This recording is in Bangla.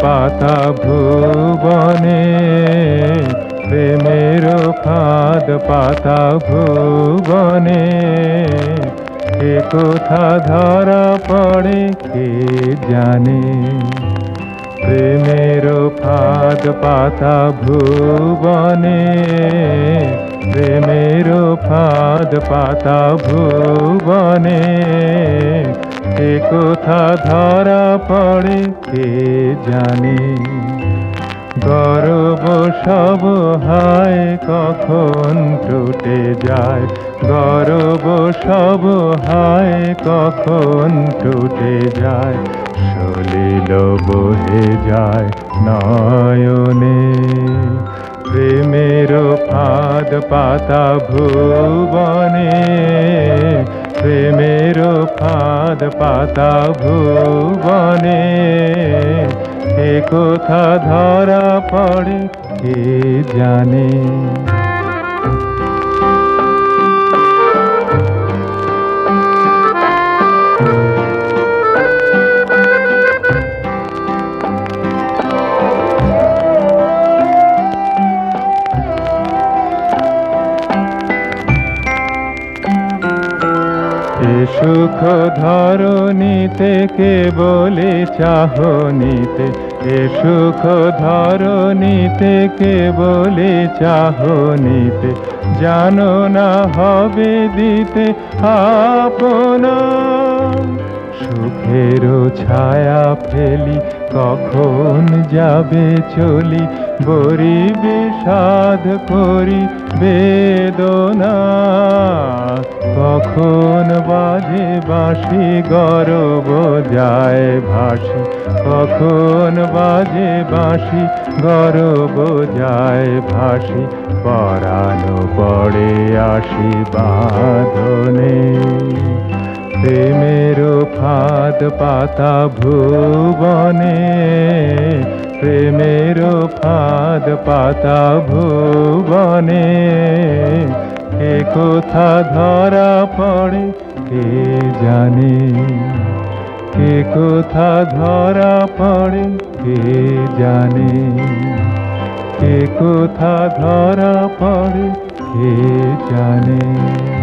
পাতা ভুবনে, প্রেমের ফাঁদ পাতা ভুবনে। কে কোথা ধরা পড়ে কে জানে? প্রেমের ফাঁদ পাতা ভুবনে, প্রেমের ফাঁদ পাতা ভুবনে। কে কোথা ধরা পড়ে, কে জানে? গর্ব সব হায়, কখন টুটে যায়? গর্ব সব হায়, কখন টুটে যায়? সলিল বহে যায় নয়নে। প্রেমের ফাঁদ পাতা ভুবনে ফাঁদ পাতা ভুবনে এ কোথা ধরা পড়ে কে জানে? সুখ ধরণীতে কে বলে চাহনিতে, এ সুখ ধরণীতে কে বলে চাহনিতে, জানো না হবে দিতে আপনা সুখের ছায়া ফেলি, কখন যাবে চলি বরি সাধ করি, বেদনা কখন বাজে বাঁশি, গরব যায় ভাসি। কখন বাজে বাঁশি, গরব যায় ভাসি। পরানো পড়ে আসি বাঁধনে। প্রেমের ফাঁদ পাতা ভুবনে। প্রেমের ফাঁদ পাতা ভুবনে। কে কোথা ধরা পড়ে, কে জানে? কে কোথা ধরা পড়ে, কে জানে? কে কোথা ধরা পড়ে, কে জানে?